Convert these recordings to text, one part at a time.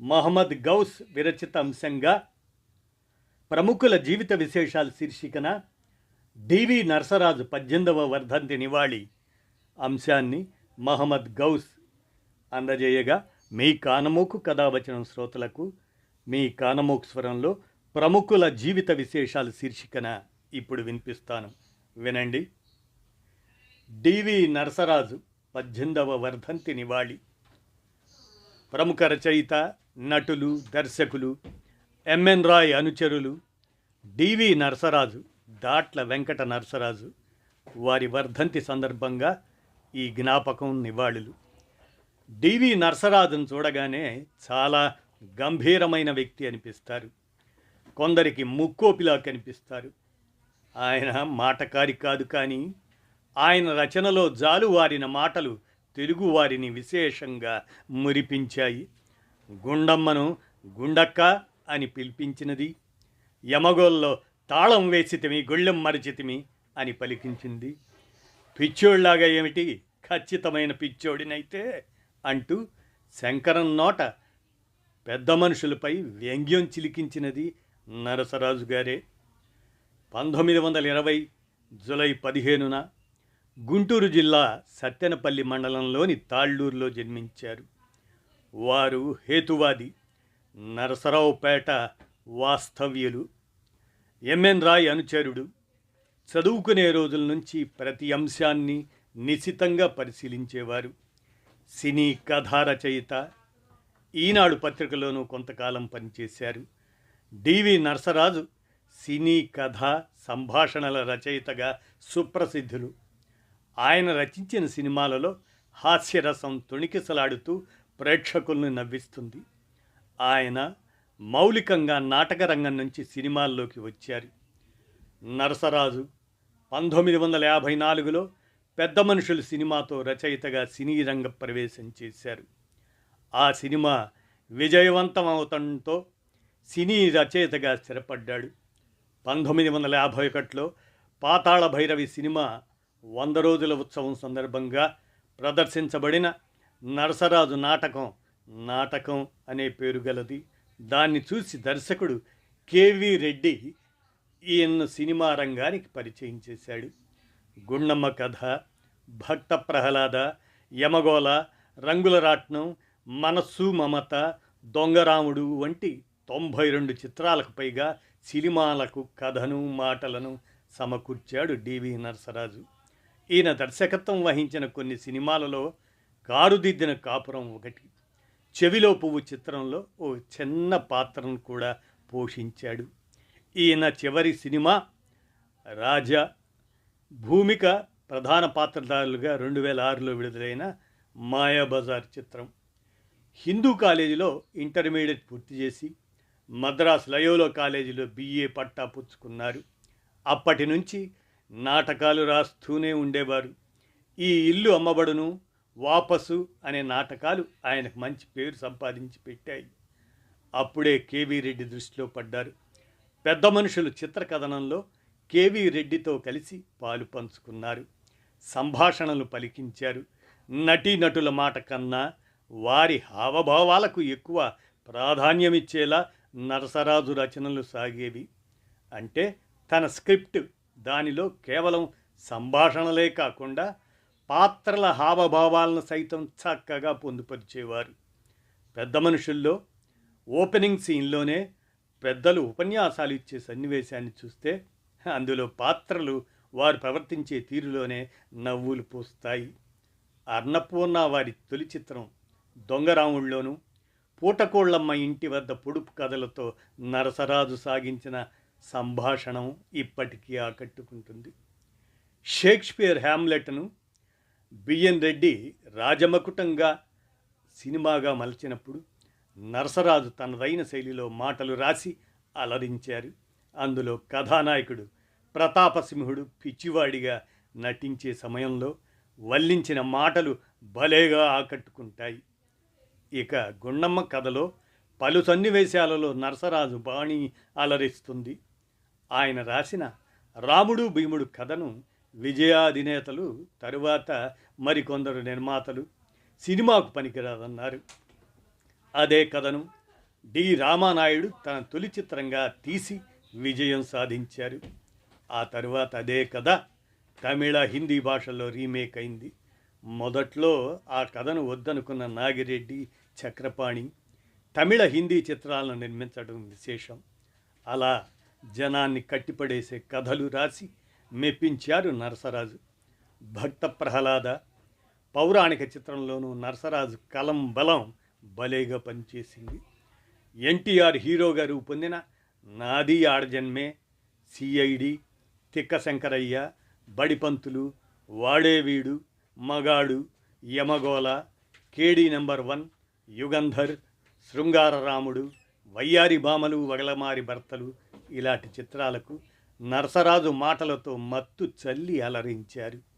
మహమ్మద్ గౌస్ విరచిత అంశంగా ప్రముఖుల జీవిత విశేషాలు శీర్షికన డివి నరసరాజు పద్దెనిమిదవ వర్ధంతి నివాళి అంశాన్ని మహమ్మద్ గౌస్ అందజేయగా మీ కానమోకు కథావచనం శ్రోతలకు మీ కానమోకు స్వరంలో ప్రముఖుల జీవిత విశేషాలు శీర్షికన ఇప్పుడు వినిపిస్తాను. వినండి. డివి నరసరాజు పద్దెనిమిదవ వర్ధంతి నివాళి. ప్రముఖ రచయిత నటులు దర్శకులు ఎంఎన్ రాయ్ అనుచరులు డివి నరసరాజు దాట్ల వెంకట నరసరాజు వారి వర్ధంతి సందర్భంగా ఈ జ్ఞాపకం నివాళులు. డివి నరసరాజును చూడగానే చాలా గంభీరమైన వ్యక్తి అనిపిస్తారు. కొందరికి ముక్కోపిలా కనిపిస్తారు. ఆయన మాటకారి కాదు కానీ ఆయన రచనలో జాలువారిన మాటలు తెలుగువారిని విశేషంగా మురిపించాయి. గుండమ్మను గుండక్క అని పిలిపించినది. యమగోల్లో తాళం వేసితిమి గుళ్ళెం మరిచితిమి అని పలికించింది. పిచ్చోళ్ళాగా ఏమిటి? ఖచ్చితమైన పిచ్చోడినైతే అంటూ శంకరం నోట పెద్ద మనుషులపై వ్యంగ్యం చిలికించినది నరసరాజు గారే. పంతొమ్మిది వందల ఇరవై జులై పదిహేనున గుంటూరు జిల్లా సత్తెనపల్లి మండలంలోని తాళ్ళూరులో జన్మించారు. వారు హేతువాది. నరసరావుపేట వాస్తవ్యులు. ఎంఎన్ రాయ్ అనుచరుడు. చదువుకునే రోజుల నుంచి ప్రతి అంశాన్ని నిశితంగా పరిశీలించేవారు. సినీ కథా రచయిత ఈనాడు పత్రికలోనూ కొంతకాలం పనిచేశారు. డివి నరసరాజు సినీ కథ సంభాషణల రచయితగా సుప్రసిద్ధులు. ఆయన రచించిన సినిమాలలో హాస్యరసం తొణికిసలాడుతూ ప్రేక్షకుల్ని నవ్విస్తుంది. ఆయన మౌలికంగా నాటక రంగం నుంచి సినిమాల్లోకి వచ్చారు. నరసరాజు పంతొమ్మిది వందల యాభై నాలుగులో పెద్ద మనుషులు సినిమాతో రచయితగా సినీ రంగ ప్రవేశం చేశారు. ఆ సినిమా విజయవంతం అవటంతో సినీ రచయితగా స్థిరపడ్డాడు. పంతొమ్మిది వందల యాభై ఒకటిలో పాతాళ భైరవి సినిమా వంద రోజుల ఉత్సవం సందర్భంగా ప్రదర్శించబడిన నరసరాజు నాటకం నాటకం అనే పేరు గలది. దాన్ని చూసి దర్శకుడు కేవి రెడ్డి ఈయన్ను సినిమా రంగానికి పరిచయం చేశాడు. గుండమ్మ కథ భక్త ప్రహ్లాద యమగోళ రంగుల రాట్నం మనస్సు మమత దొంగరాముడు వంటి తొంభై రెండు చిత్రాలకు పైగా సినిమాలకు కథను మాటలను సమకూర్చాడు డివి నరసరాజు. ఈయన దర్శకత్వం వహించిన కొన్ని సినిమాలలో కారుదిద్దిన కాపురం ఒకటి. చెవిలో పువ్వు చిత్రంలో ఓ చిన్న పాత్రను కూడా పోషించాడు. ఈయన చివరి సినిమా రాజా. భూమిక ప్రధాన పాత్రధారులుగా రెండు వేల ఆరులో విడుదలైన మాయాబజార్ చిత్రం. హిందూ కాలేజీలో ఇంటర్మీడియట్ పూర్తి చేసి మద్రాస్ లయోలో కాలేజీలో బిఏ పట్టా పుచ్చుకున్నారు. అప్పటి నుంచి నాటకాలు రాస్తూనే ఉండేవారు. ఈ ఇల్లు అమ్మబడును వాపసు అనే నాటకాలు ఆయనకు మంచి పేరు సంపాదించి పెట్టాయి. అప్పుడే కేవీ రెడ్డి దృష్టిలో పడ్డారు. పెద్ద మనుషులు చిత్రకథనంలో కేవీ రెడ్డితో కలిసి పాలు పంచుకున్నారు. సంభాషణలు పలికించారు. నటీనటుల మాట కన్నా వారి హావభావాలకు ఎక్కువ ప్రాధాన్యమిచ్చేలా నరసరాజు రచనలు సాగేవి. అంటే తన స్క్రిప్ట్ దానిలో కేవలం సంభాషణలే కాకుండా పాత్రల హావభావాలను సైతం చక్కగా పొందుపరిచేవారు. పెద్ద మనుషుల్లో ఓపెనింగ్ సీన్లోనే పెద్దలు ఉపన్యాసాలు ఇచ్చే సన్నివేశాన్ని చూస్తే అందులో పాత్రలు వారు ప్రవర్తించే తీరులోనే నవ్వులు పూస్తాయి. అన్నపూర్ణ వారి తొలి చిత్రం దొంగరాముల్లోనూ పూటకోళ్ళమ్మ ఇంటి వద్ద పొడుపు కథలతో నరసరాజు సాగించిన సంభాషణం ఇప్పటికీ ఆకట్టుకుంటుంది. షేక్స్పియర్ హ్యామ్లెట్ను బిఎన్ రెడ్డి రాజమకుటంగా సినిమాగా మలచినప్పుడు నరసరాజు తనదైన శైలిలో మాటలు రాసి అలరించారు. అందులో కథానాయకుడు ప్రతాపసింహుడు పిచ్చివాడిగా నటించే సమయంలో వల్లించిన మాటలు భలేగా ఆకట్టుకుంటాయి. ఇక గుండమ్మ కథలో పలు సన్నివేశాలలో నరసరాజు బాణి అలరిస్తుంది. ఆయన రాసిన రాముడు భీముడు కథను విజయాధినేతలు తరువాత మరికొందరు నిర్మాతలు సినిమాకు పనికిరాదన్నారు. అదే కథను డి. రామానాయుడు తన తొలి చిత్రంగా తీసి విజయం సాధించారు. ఆ తరువాత అదే కథ తమిళ హిందీ భాషల్లో రీమేక్ అయింది. మొదట్లో ఆ కథను వద్దనుకున్న నాగిరెడ్డి చక్రపాణి తమిళ హిందీ చిత్రాలను నిర్మించడం విశేషం. అలా జనాన్ని కట్టిపడేసే కథలు రాసి మెప్పించారు నరసరాజు. భక్త ప్రహ్లాద పౌరాణిక చిత్రంలోనూ నరసరాజు కలం బలం భలేగా పనిచేసింది. ఎన్టీఆర్ హీరోగా రూపొందిన నాది ఆడజన్మే సిఐడి తిక్క Shankarayya Badipantulu Vadeveedu Magadu Yamagola KD number one Yugandhar Srungararamudu Vayyari Bhamalu Vagalamari భర్తలు ఇలాంటి చిత్రాలకు నరసరాజు మాటలతో మత్తు చల్లి అలరించారు.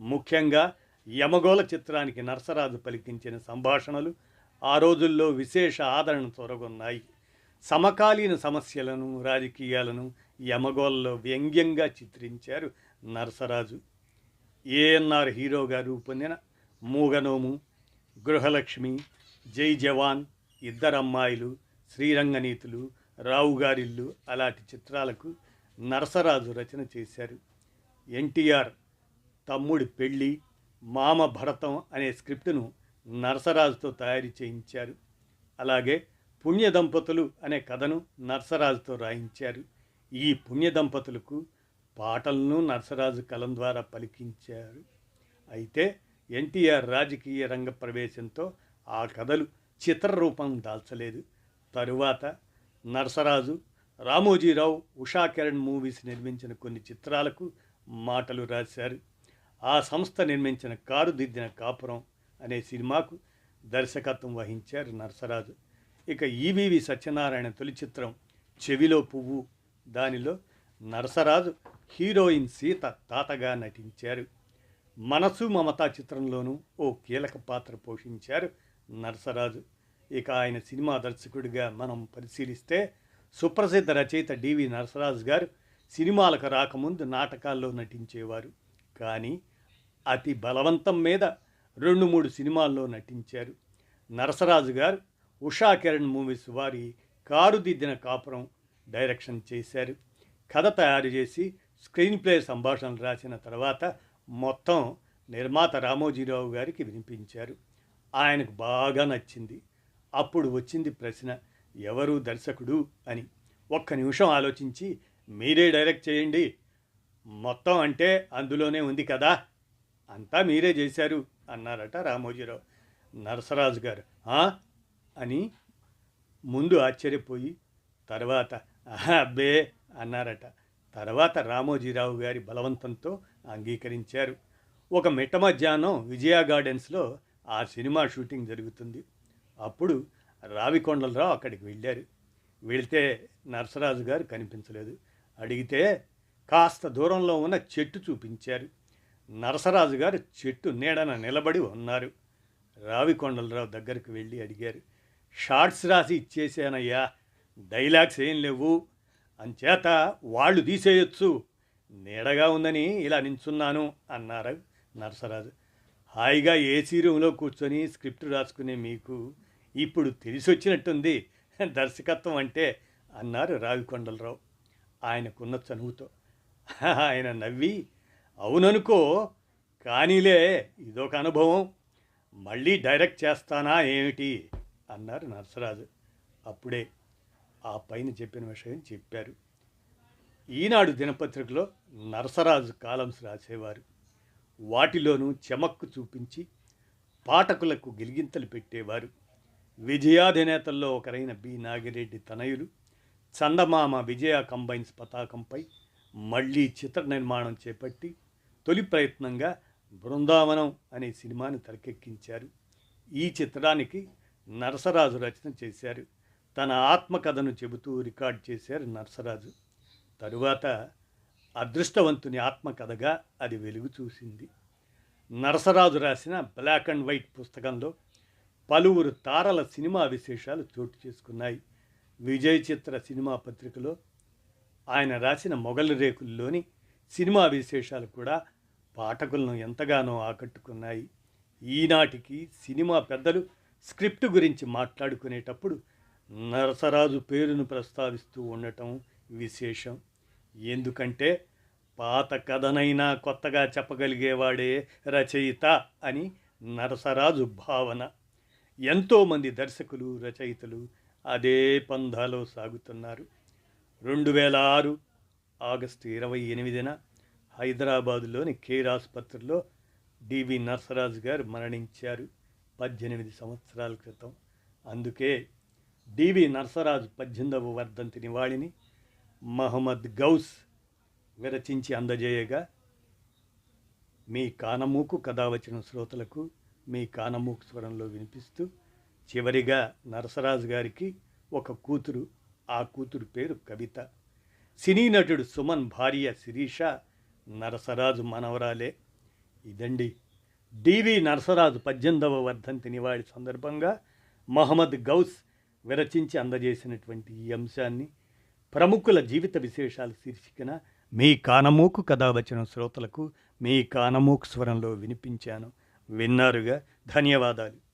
ముఖ్యంగా యమగోళ చిత్రానికి నరసరాజు పలికించిన సంభాషణలు ఆ రోజుల్లో విశేష ఆదరణ తొరగొన్నాయి. సమకాలీన సమస్యలను రాజకీయాలను యమగోళలో వ్యంగ్యంగా చిత్రించారు నరసరాజు. ఏఎన్ఆర్ హీరోగా రూపొందిన మూగనోము గృహలక్ష్మి జై జవాన్ ఇద్దరమ్మాయిలు శ్రీరంగనీతులు రావుగారిల్లు అలాంటి చిత్రాలకు నరసరాజు రచన చేశారు. ఎన్టీఆర్ తమ్ముడి పెళ్ళి మామ భరతం అనే స్క్రిప్టును నరసరాజుతో తయారు చేయించారు. అలాగే పుణ్య దంపతులు అనే కథను నరసరాజుతో రాయించారు. ఈ పుణ్య దంపతులకు పాటలను నరసరాజు కలం ద్వారా పలికించారు. అయితే ఎన్టీఆర్ రాజకీయ రంగ ప్రవేశంతో ఆ కథలు చిత్రరూపం దాల్చలేదు. తరువాత నరసరాజు రామోజీరావు ఉషా కిరణ్ మూవీస్ నిర్మించిన కొన్ని చిత్రాలకు మాటలు రాశారు. ఆ సంస్థ నిర్మించిన కారు దిద్దిన కాపురం అనే సినిమాకు దర్శకత్వం వహించారు నరసరాజు. ఇక ఈవీవి సత్యనారాయణ తొలి చిత్రం చెవిలో పువ్వు. దానిలో నరసరాజు హీరోయిన్ సీత తాతగా నటించారు. మనసు మమత చిత్రంలోనూ ఓ కీలక పాత్ర పోషించారు నరసరాజు. ఇక ఆయన సినిమా దర్శకుడిగా మనం పరిశీలిస్తే సుప్రసిద్ధ రచయిత డివి నరసరాజు గారు సినిమాలకు రాకముందు నాటకాల్లో నటించేవారు. కానీ అతి బలవంతం మీద రెండు మూడు సినిమాల్లో నటించారు. నరసరాజు గారు ఉషా కిరణ్ మూవీస్ వారి కారు దిద్దిన కాపురం డైరెక్షన్ చేశారు. కథ తయారు చేసి స్క్రీన్ ప్లే సంభాషణలు రాసిన తర్వాత మొత్తం నిర్మాత రామోజీరావు గారికి వినిపించారు. ఆయనకు బాగా నచ్చింది. అప్పుడు వచ్చింది ప్రశ్న ఎవరు దర్శకుడు అని. ఒక్క నిమిషం ఆలోచించి మీరే డైరెక్ట్ చేయండి. మొత్తం అంటే అందులోనే ఉంది కదా. అంతా మీరే చేశారు అన్నారట రామోజీరావు. నరసరాజు గారు అని ముందు ఆశ్చర్యపోయి తర్వాత అబ్బే అన్నారట. తర్వాత రామోజీరావు గారి బలవంతంతో అంగీకరించారు. ఒక మిట్ట మధ్యాహ్నం విజయ గార్డెన్స్లో ఆ సినిమా షూటింగ్ జరుగుతుంది. అప్పుడు రావికొండలరావు అక్కడికి వెళ్ళారు. వెళితే నరసరాజు గారు కనిపించలేదు. అడిగితే కాస్త దూరంలో ఉన్న చెట్టు చూపించారు. నరసరాజు గారు చెట్టు నీడన నిలబడి ఉన్నారు. రావికొండలరావు దగ్గరికి వెళ్ళి అడిగారు షార్ట్స్ రాసి ఇచ్చేసానయ్యా డైలాగ్స్ ఏం లేవు. అంచేత వాళ్ళు తీసేయొచ్చు. నీడగా ఉందని ఇలా నించున్నాను అన్నారు నరసరాజు. హాయిగా ఏసీ రూమ్లో కూర్చొని స్క్రిప్ట్ రాసుకునే మీకు ఇప్పుడు తెలిసొచ్చినట్టుంది దర్శకత్వం అంటే అన్నారు రావికొండలరావు. ఆయనకున్న చనువుతో. ఆయన నవ్వి అవుననుకో కానీలే ఇదొక అనుభవం. మళ్ళీ డైరెక్ట్ చేస్తానా ఏమిటి? అన్నారు నరసరాజు. అప్పుడే ఆ పైన చెప్పిన విషయం చెప్పారు. ఈనాడు దినపత్రికలో నరసరాజు కాలమ్స్ రాసేవారు. వాటిలోనూ చెమక్కు చూపించి పాఠకులకు గిలిగింతలు పెట్టేవారు. విజయాధినేతల్లో ఒకరైన బి. నాగిరెడ్డి తనయులు చందమామ విజయ కంబైన్స్ పతాకంపై మళ్ళీ చిత్ర నిర్మాణం చేపట్టి తొలి ప్రయత్నంగా బృందావనం అనే సినిమాని తెరకెక్కించారు. ఈ చిత్రానికి నరసరాజు రచన చేశారు. తన ఆత్మకథను చెబుతూ రికార్డ్ చేశారు నరసరాజు. తరువాత అదృష్టవంతుని ఆత్మకథగా అది వెలుగు చూసింది. నరసరాజు రాసిన బ్లాక్ అండ్ వైట్ పుస్తకంలో పలువురు తారల సినిమా విశేషాలు చోటు చేసుకున్నాయి. విజయ్ చిత్ర సినిమా పత్రికలో ఆయన రాసిన మొగలి రేకుల్లోని సినిమా విశేషాలు కూడా పాఠకులను ఎంతగానో ఆకట్టుకున్నాయి. ఈనాటికి సినిమా పెద్దలు స్క్రిప్ట్ గురించి మాట్లాడుకునేటప్పుడు నరసరాజు పేరును ప్రస్తావిస్తూ ఉండటం విశేషం. ఎందుకంటే పాత కథనైనా కొత్తగా చెప్పగలిగేవాడే రచయిత అని నరసరాజు భావన. ఎంతోమంది దర్శకులు రచయితలు అదే పంధాలో సాగుతున్నారు. రెండు వేల ఆరు ఆగస్టు ఇరవై ఎనిమిదిన హైదరాబాదులోని కేర్ ఆసుపత్రిలో డివి నరసరాజు గారు మరణించారు పద్దెనిమిది సంవత్సరాల క్రితం. అందుకే డివి నరసరాజు పద్దెనిమిదవ వర్ధంతి నివాళిని మహమ్మద్ గౌస్ విరచించి అందజేయగా మీ కానమూకు కథ వచ్చిన శ్రోతలకు మీ కానమూకు స్వరంలో వినిపిస్తూ చివరిగా నరసరాజు గారికి ఒక కూతురు ఆ కూతురు పేరు కవిత. సినీ నటుడు సుమన్ భార్య శిరీష నరసరాజు మనవరాలే. ఇదండి డివి నరసరాజు పద్దెనిమిదవ వర్ధంతి నివాళి సందర్భంగా మహమ్మద్ గౌస్ విరచించి అందజేసినటువంటి ఈ అంశాన్ని ప్రముఖుల జీవిత విశేషాలు శీర్షికన మీ కానమూకు కథ వచ్చిన శ్రోతలకు మీ కానమూకు స్వరంలో వినిపించాను. విన్నారుగా. ధన్యవాదాలు.